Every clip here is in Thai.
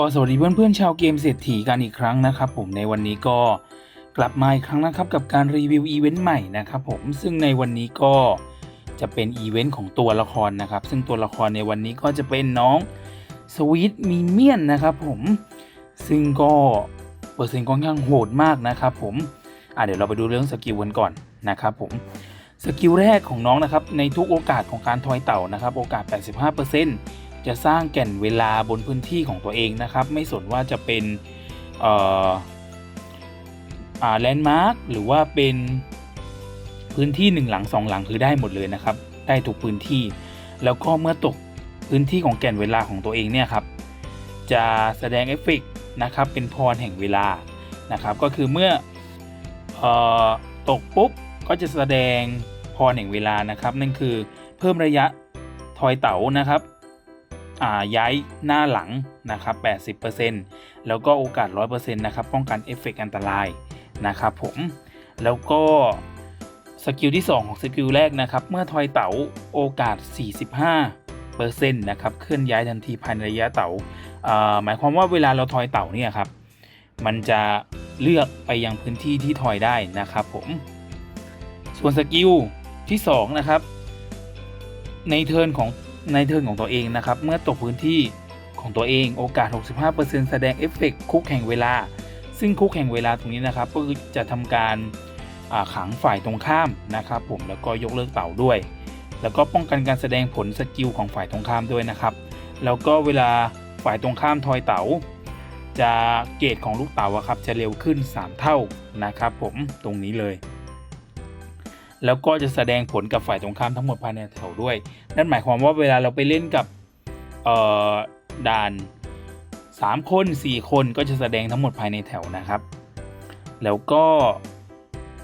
ก็สวัสดีเพื่อนๆชาวเกมเศรษฐีกันอีกครั้งนะครับ ผมในวันนี้ก็กลับมาอีกครั้งนะครับกับการรีวิวอีเวนต์ใหม่นะครับผมซึ่งในวันนี้ก็จะเป็นอีเวนต์ของตัวละครนะครับ ซึ่งตัวละครในวันนี้ก็จะเป็นน้องสวีทมีเมียนนะครับผมซึ่งก็เปอร์เซ็นต์ค่อนข้างโหดมากนะครับผมอะเดี๋ยวเราไปดูเรื่องสกิลกันก่อนนะครับผมสกิลแรกของน้องนะครับในทุกโอกาสของการทอยเต่านะครับโอกาส 85% จะสร้างแก่นเวลาบนพื้นที่ของตัวเองนะครับ ไม่สนว่าจะเป็นเอ่ออ่าแลนด์มาร์คหรือว่าเป็นพื้นที่หนึ่งหลังสองหลังคือได้หมดเลยนะครับ ได้ทุกพื้นที่ แล้วก็เมื่อตกพื้นที่ของแก่นเวลาของตัวเองเนี่ยครับ จะแสดงเอฟเฟกนะครับ เป็นพรแห่งเวลานะครับ ก็คือเมื่ออตกปุ๊บก็จะแสดงพรแห่งเวลานะครับ นั่นคือเพิ่มระยะทอยเต๋านะครับ ย้ายหน้าหลังนะครับ 80%แล้วก็โอกาส 100%นะครับป้องกันเอฟเฟกต์อันตรายนะครับผมแล้วก็สกิลที่ 2 ของสกิลแรกนะครับ เมื่อทอยเต๋าโอกาส 45%นะครับเคลื่อนย้ายทันทีภายในระยะเต๋าอ่าหมายความว่าเวลาเราทอยเต๋าเนี่ยครับมันจะเลือกไปยังพื้นที่ที่ทอยได้นะครับผมส่วนสกิลที่ 2 นะครับ ในเทิร์นของ ในเทิร์นของตัวเองนะครับ เมื่อตกพื้นที่ของตัวเองโอกาส 65%แสดงเอฟเฟกต์คุกแห่งเวลา ซึ่งคุกแห่งเวลาตรงนี้นะครับ ก็จะทำการขังฝ่ายตรงข้ามนะครับ ผมแล้วก็ยกเลิกเต่าด้วย แล้วก็ป้องกันการแสดงผลสกิลของฝ่ายตรงข้ามด้วยนะครับ แล้วก็เวลาฝ่ายตรงข้ามทอยเต๋าจะเกรดของลูกเต๋าครับจะเร็วขึ้น 3 เท่านะครับ ผมตรงนี้เลย แล้วก็จะแสดงผลกับฝ่ายตรงข้ามทั้งหมดภายในแถวด้วย นั่นหมายความว่าเวลาเราไปเล่นกับด่าน 3 คน 4 คนก็จะแสดงทั้งหมดภายในแถวนะครับ แล้วก็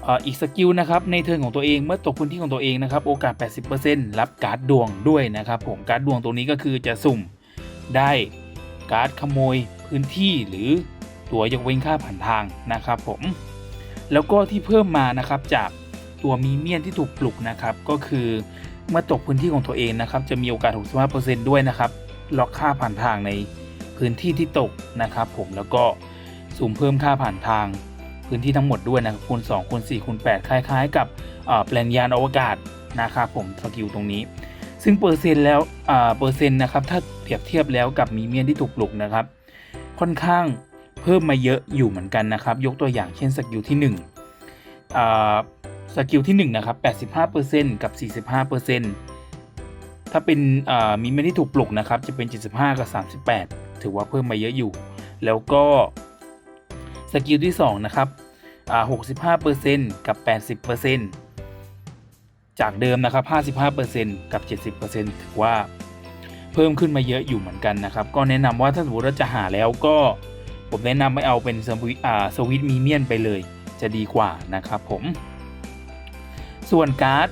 อ่ออีกสกิลนะครับในเทิร์นของตัวเองเมื่อตกพื้นที่ของตัวเองนะครับโอกาส 80%รับการ์ดดวงด้วยนะครับผมการ์ดดวงตรงนี้ก็คือจะสุ่มได้การ์ดขโมยพื้นที่หรือตัวยกเว้นค่าผ่านทางนะครับผมแล้วก็ที่เพิ่มมานะครับจาก ตัวมีเมียนที่ถูกปลุกนะครับก็คือเมื่อตกพื้นที่ของตัวเองนะครับจะมีโอกาส 65%ด้วยนะครับล็อกค่าผ่านทางในพื้นที่ที่ตกนะครับผมแล้วก็สุ่มเพิ่มค่าผ่านทางพื้นที่ทั้งหมดด้วยนะครับคูณ2คูณ4คูณ8คล้ายๆ กับแปลนยานอวกาศนะครับผมสกิลตรงนี้ ซึ่งเปอร์เซ็นต์แล้วเปอร์เซ็นต์นะครับถ้าเปรียบเทียบแล้วกับมีเมียนที่ถูกปลุกนะครับ ค่อนข้างเพิ่มมาเยอะอยู่เหมือนกันนะครับ ยกตัวอย่างเช่นสกิลที่1อ่า สกิลที่ 1 นะครับ 85%กับ 45%ถ้าเป็นอ่ามีเมียนที่ถูกปลุกนะครับ จะเป็น 75 กับ 38 ถือว่าเพิ่มมาเยอะอยู่ แล้วก็สกิลที่ 2 นะครับอ่า65%กับ 80%จากเดิมนะครับ 55%กับ 70%ถือว่าเพิ่มขึ้นมาเยอะอยู่เหมือนกันนะครับ ก็แนะนำว่าถ้าสมมติว่าจะหาแล้วก็ผมแนะนำไม่เอาเป็นสวิตมีเมียนไปเลยจะดีกว่านะครับผม ส่วนการ์ด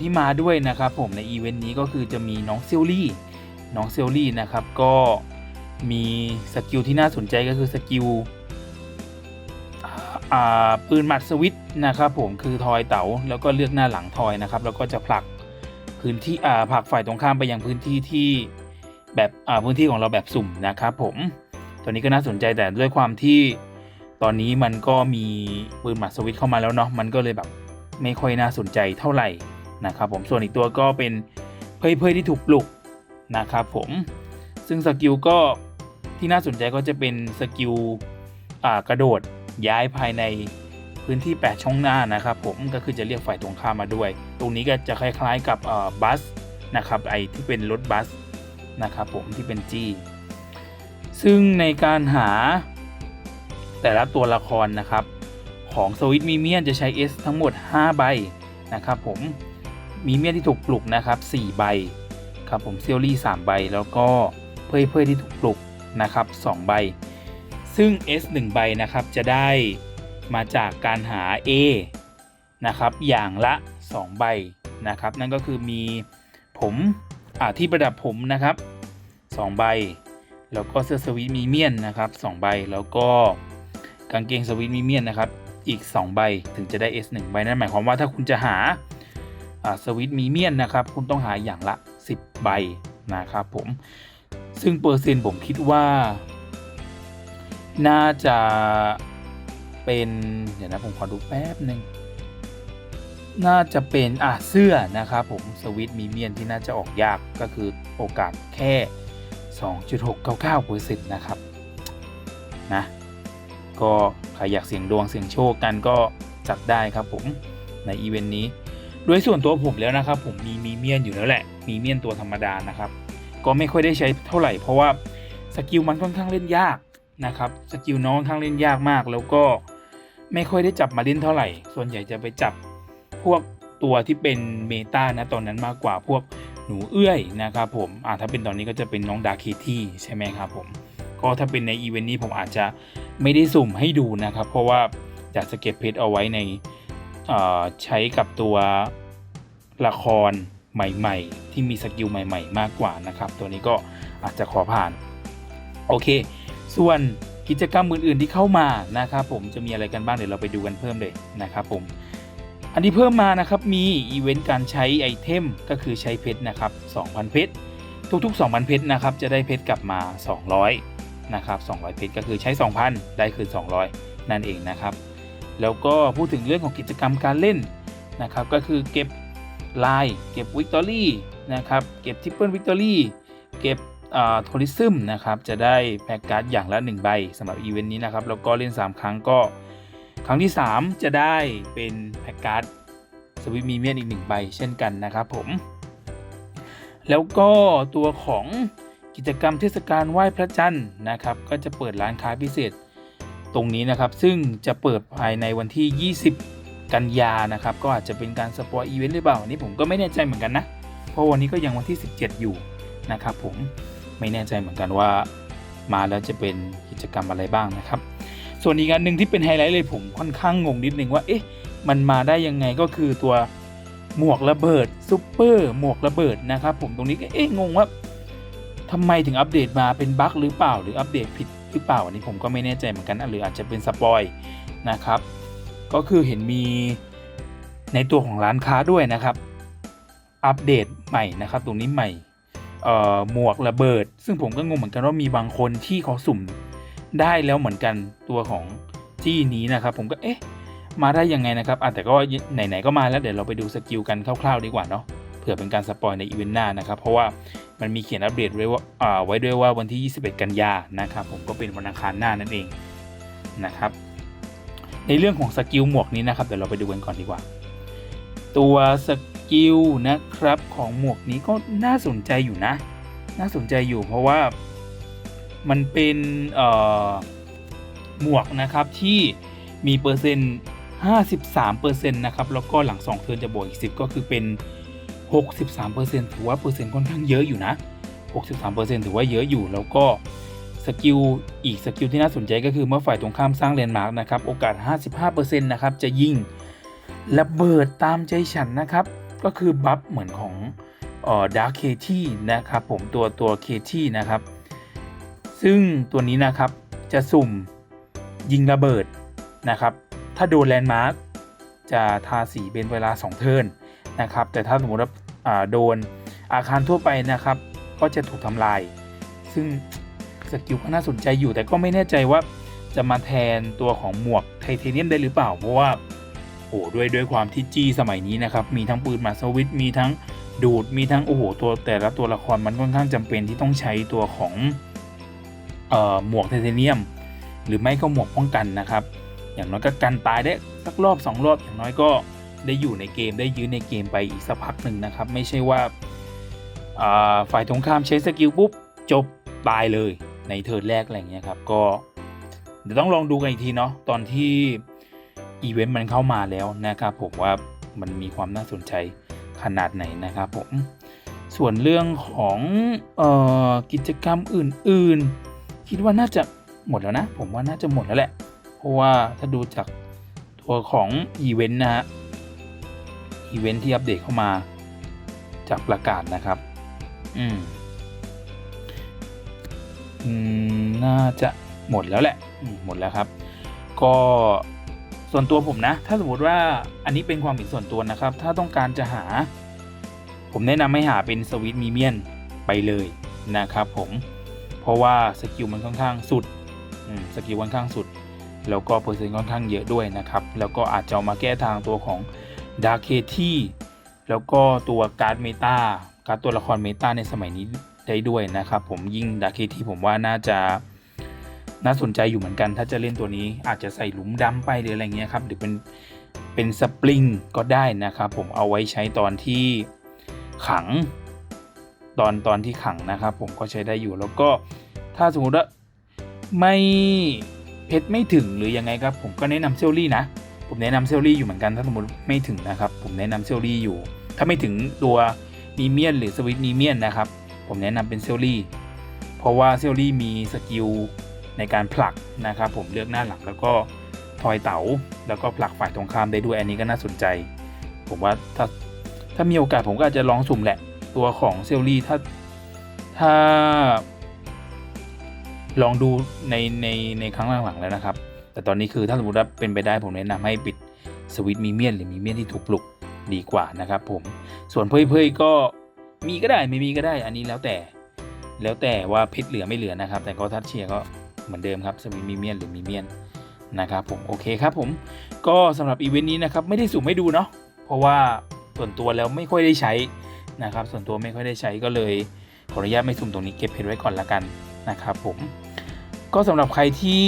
ที่มาด้วยนะครับผมในอีเวนต์นี้ก็คือจะมีน้องเซลลี่ น้องเซลลี่นะครับก็มีสกิลที่น่าสนใจก็คือสกิลปืนหมัดสวิตนะครับผมคือทอยเต๋าแล้วก็เลือกหน้าหลังทอยนะครับแล้วก็จะผลักพื้นที่ผลักฝ่ายตรงข้ามไปยังพื้นที่ที่แบบพื้นที่ของเราแบบสุ่มนะครับผมตัวนี้ก็น่าสนใจแต่ด้วยความที่ตอนนี้มันก็มีปืนหมัดสวิตเข้ามาแล้วเนาะมันก็เลยแบบ ไม่ค่อยน่าสนใจเท่าไหร่นะครับผมส่วนอีกตัวก็เป็นเพยเพยที่ถูกปลุกนะครับผมซึ่งสกิลก็ที่น่าสนใจก็จะเป็นสกิลกระโดดย้ายภายในพื้นที่ 8 ช่องหน้านะครับผมก็คือจะเรียกฝ่ายตรงข้ามมาด้วย ตรงนี้ก็จะคล้ายๆกับบัสนะครับไอที่เป็นรถบัสนะครับผมที่เป็น G ซึ่งในการหาแต่ละตัวละครนะครับ ของสวิตมีเมียนจะใช้ S ทั้งหมด 5 ใบนะครับผมมีเมียนที่ถูกปลุกนะครับ4ใบครับผมเซียรี่ 3 ใบ แล้วก็เพยเพยที่ถูกปลุกนะครับ2ใบ ซึ่ง S 1 ใบนะครับจะได้มาจากการหา A นะครับอย่างละ 2 ใบนะครับนั่นก็คือมีผมอ่าที่ประดับผมนะครับ 2 ใบ แล้วก็เสื้อสวิตมีเมียนนะครับ 2 ใบแล้วก็กางเกงสวิตมีเมียนนะครับ อีก 2 ใบถึงจะได้ S 1 ใบนั่นหมายความว่าถ้าคุณจะหาสวิตมีเมียนนะครับ คุณต้องหาอย่างละ 10 ใบนะครับผม ซึ่งเปอร์เซ็นต์ผมคิดว่า น่าจะเป็นเดี๋ยวนะผมขอดูแป๊บหนึ่งน่าจะเป็นอะเสื้อนะครับผมสวิตมีเมียนที่น่าจะออกยากก็คือโอกาสแค่ 2.699%นะครับนะ ก็ใครอยากเสี่ยงดวงเสี่ยงโชคกันก็จัดได้ครับผมในอีเวนต์นี้โดยส่วนตัวผมแล้วนะครับ ผมมีมีเมียนอยู่แล้วแหละ มีเมียนตัวธรรมดานะครับ ก็ไม่ค่อยได้ใช้เท่าไหร่เพราะว่าสกิลมันค่อนข้างเล่นยากนะครับสกิลน้องค่อนข้างเล่นยากมาก แล้วก็ไม่ค่อยได้จับมาเล่นเท่าไหร่ ส่วนใหญ่จะไปจับพวกตัวที่เป็นเมตานะตอนนั้นมากกว่าพวกหนูเอื้อยนะครับผมอ่าถ้าเป็นตอนนี้ก็จะเป็นน้องดาร์เคที่ใช่ไหมครับผม ก็ถ้าเป็นในอีเวนต์นี้ผมอาจจะไม่ได้สุ่มให้ดูนะครับ เพราะว่าอยากจะเก็บเพชรเอาไว้ในใช้กับตัวละครใหม่ ๆ ที่มีสกิลใหม่ ๆ มากกว่านะครับ ตัวนี้ก็อาจจะขอผ่าน โอเค ส่วนกิจกรรมอื่น ๆ ที่เข้ามานะครับ ผมจะมีอะไรกันบ้างเดี๋ยวเราไปดูกันเพิ่มเลยนะครับ ผม อันที่เพิ่มมานะครับมีอีเวนต์การใช้ไอเทมก็คือใช้เพชรนะครับ 2,000 เพชรทุกๆ 2,000 เพชรนะครับจะได้เพชรกลับมา 200 นะครับ200 เพชรก็คือใช้ 2,000 ได้คืน 200 นั่นเองนะครับ แล้วก็พูดถึงเรื่องของกิจกรรมการเล่นนะครับ ก็คือเก็บลายเก็บวิกตอรี่นะครับ เก็บทิปเปิลวิกตอรี่เก็บโทริซึมนะครับ จะได้แพ็กการ์ดอย่างละ 1 ใบสำหรับอีเวนต์นี้นะครับ แล้วก็เล่น 3 ครั้งก็ ครั้งที่ 3 จะได้เป็นแพ็กการ์ดสวิตมีเมียนอีก 1 ใบเช่นกันนะครับผม แล้วก็ตัวของ กิจกรรมเทศกาลไหว้พระจันทร์นะครับ ก็จะเปิดร้านค้าพิเศษตรงนี้นะครับ ซึ่งจะเปิดภายในวันที่ 20 กันยานะครับ ก็อาจจะเป็นการสปอยอีเวนต์หรือเปล่าอันนี้ผมก็ไม่แน่ใจเหมือนกันนะ เพราะวันนี้ก็ยังวันที่ 17 อยู่นะครับ ผมไม่แน่ใจเหมือนกันว่า มาแล้วจะเป็นกิจกรรมอะไรบ้างนะครับ ส่วนอีกอันหนึ่งที่เป็นไฮไลท์เลยผมค่อนข้างงงนิดนึงว่าเอ๊ะมันมาได้ยังไงก็คือตัวหมวกระเบิดซูเปอร์หมวกระเบิดนะครับ ผมตรงนี้ก็เอ๊ะงงว่า ทำไมถึงอัปเดตมาเป็นบั๊กหรือเปล่า หรืออัปเดตผิดหรือเปล่าอันนี้ผมก็ไม่แน่ใจเหมือนกันหรืออาจจะเป็นสปอยนะครับ ก็คือเห็นมีในตัวของร้านค้าด้วยนะครับ อัปเดตใหม่นะครับ ตรงนี้ใหม่หมวกระเบิด ซึ่งผมก็งงเหมือนกันว่ามีบางคนที่เขาสุ่มได้แล้วเหมือนกันตัวของจี้นี้นะครับ ผมก็เอ๊ะมาได้ยังไงนะครับอะแต่ก็ไหนๆก็มาแล้วเดี๋ยวเราไปดูสกิลกันคร่าวๆดีกว่าเนาะ ผื่อเป็นการสปอยในอีเวนต์หน้านะครับเพราะว่ามันมีเขียนอัปเดตไว้ว่าไว้ด้วยว่าวันที่ 21 กันยานะครับผมก็เป็นวันอังคารหน้านั่นเองนะครับในเรื่องของสกิลหมวกนี้นะครับเดี๋ยวเราไปดูกันก่อนดีกว่า ตัวสกิลนะครับของหมวกนี้ก็น่าสนใจอยู่นะ น่าสนใจอยู่เพราะว่ามันเป็นหมวกนะครับที่มีเปอร์เซ็นต์53%นะครับแล้วก็หลัง2เทิร์นจะบวกอีก10 ก็คือเป็น 63%ถือว่าเปอร์เซ็นต์ค่อนข้างเยอะอยู่นะ 63%ถือว่าเยอะอยู่แล้วก็สกิลอีกสกิลที่น่าสนใจก็คือเมื่อฝ่ายตรงข้ามสร้างแลนมาร์กนะครับโอกาส 55%นะครับจะยิงระเบิดตามใจฉันนะครับ ก็คือบัฟเหมือนของดาร์คเคที่นะครับผมตัวตัวเคที่นะครับ ซึ่งตัวนี้นะครับจะสุ่มยิงระเบิดนะครับ ถ้าโดนแลนด์มาร์กจะทาสีเป็นเวลา 2 เทิร์น นะครับ แต่ถ้าสมมติว่าโดนอาคารทั่วไปนะครับ ก็จะถูกทำลาย ซึ่งสกิลก็น่าสนใจอยู่ แต่ก็ไม่แน่ใจว่าจะมาแทนตัวของหมวกไทเทเนียมได้หรือเปล่า เพราะว่าโอ้ด้วยด้วยความที่จี้สมัยนี้นะครับ มีทั้งปืนมาสวิตมีทั้งดูดมีทั้งโอ้โหตัวแต่ละตัวละครมันค่อนข้างจำเป็นที่ต้องใช้ตัวของเอ่อหมวกไทเทเนียม หรือไม่ก็หมวกป้องกันนะครับ อย่างน้อยก็กันตายได้สักรอบ 2 รอบอย่างน้อยก็ ได้อยู่ในเกมได้ยื้อในเกมไปอีกสักพักหนึ่งนะครับ ไม่ใช่ว่าฝ่ายตรงข้ามใช้สกิลปุ๊บจบตายเลยในเทิร์นแรกอะไรเงี้ยครับก็เดี๋ยวต้องลองดูกันอีกทีเนาะตอนที่อีเวนต์มันเข้ามาแล้วนะครับผมว่ามันมีความน่าสนใจขนาดไหนนะครับผมส่วนเรื่องของออกิจกรรมอื่น ๆ คิดว่าน่าจะหมดแล้วนะ ผมว่าน่าจะหมดแล้วแหละ เพราะว่าถ้าดูจากตัวของอีเวนต์นะฮะ อีเวนต์ที่อัปเดตเข้ามาจากประกาศนะครับอืมอืมน่าจะหมดแล้วแหละหมดแล้วครับ ก็ส่วนตัวผมนะ ถ้าสมมติว่าอันนี้เป็นความเห็นส่วนตัวนะครับ ถ้าต้องการจะหา ผมแนะนำให้หาเป็นสวิตมีเมียนไปเลยนะครับผมเพราะว่าสกิลมันค่อนข้างสุดสกิลค่อนข้างสุด แล้วก็เปอร์เซ็นต์ค่อนข้างเยอะด้วยนะครับ แล้วก็อาจจะมาแก้ทางตัวของ ดาร์เคที่แล้วก็ตัวการ์ดเมตาการ์ดตัวละครเมตาในสมัยนี้ได้ด้วยนะครับ ผมยิ่งดาร์เคที่ผมว่าน่าจะน่าสนใจอยู่เหมือนกัน ถ้าจะเล่นตัวนี้อาจจะใส่หลุมดำไปหรืออะไรเงี้ยครับหรือเป็นเป็นสปริงก็ได้นะครับผมเอาไว้ใช้ตอนที่ขัง ตอนตอนที่ขังนะครับ ผมก็ใช้ได้อยู่แล้วก็ถ้าสมมติว่าไม่เพชรไม่ถึงหรือยังไงครับ ผมก็แนะนำเซลลี่นะ ผมแนะนำเซลลี่อยู่เหมือนกันถ้าสมมติไม่ถึงนะครับ ผมแนะนำเซลลี่อยู่ ถ้าไม่ถึงตัวมีเมียนหรือสวิตมีเมียนนะครับ ผมแนะนำเป็นเซลลี่เพราะว่าเซลลี่มีสกิลในการผลักนะครับผมเลือกหน้าหลักแล้วก็ทอยเต๋าแล้วก็ผลักฝ่ายตรงข้ามได้ด้วยอันนี้ก็น่าสนใจ ผมว่าถ้าถ้ามีโอกาสผมก็อาจจะลองสุ่มแหละตัวของเซลลี่ถ้าถ้าลองดูในในในครั้งหลังๆแล้วนะครับ แต่ตอนนี้คือถ้าสมมติว่าเป็นไปได้ผมแนะนำให้ปิดสวิตช์มีเมียนหรือมีเมียนที่ถูกปลุกดีกว่านะครับผมส่วนเพยเพยๆก็มีก็ได้ไม่มีก็ได้ อันนี้แล้วแต่ แล้วแต่ว่าพชรเหลือไม่เหลือนะครับ แต่ก็ทัดเชียร์ก็เหมือนเดิมครับสวิตช์มีเมียนหรือมีเมียนนะครับผมโอเคครับผมก็สำหรับอีเวนต์นี้นะครับไม่ได้สุ่มให้ดูเนาะเพราะว่าส่วนตัวแล้วไม่ค่อยได้ใช้นะครับ ส่วนตัวไม่ค่อยได้ใช้ก็เลยขออนุญาตไม่สุ่มตรงนี้เก็บเพชรไว้ก่อนละกันนะครับผมก็สำหรับใครที่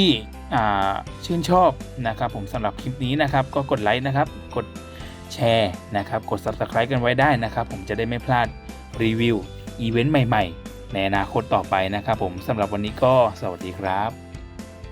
ชื่นชอบนะครับผมสำหรับคลิปนี้นะครับ ก็กดไลค์นะครับ กดแชร์นะครับ กด Subscribe กันไว้ได้นะครับ ผมจะได้ไม่พลาดรีวิวอีเวนต์ใหม่ ๆ ในอนาคตต่อไปนะครับ ผมสำหรับวันนี้ก็สวัสดีครับ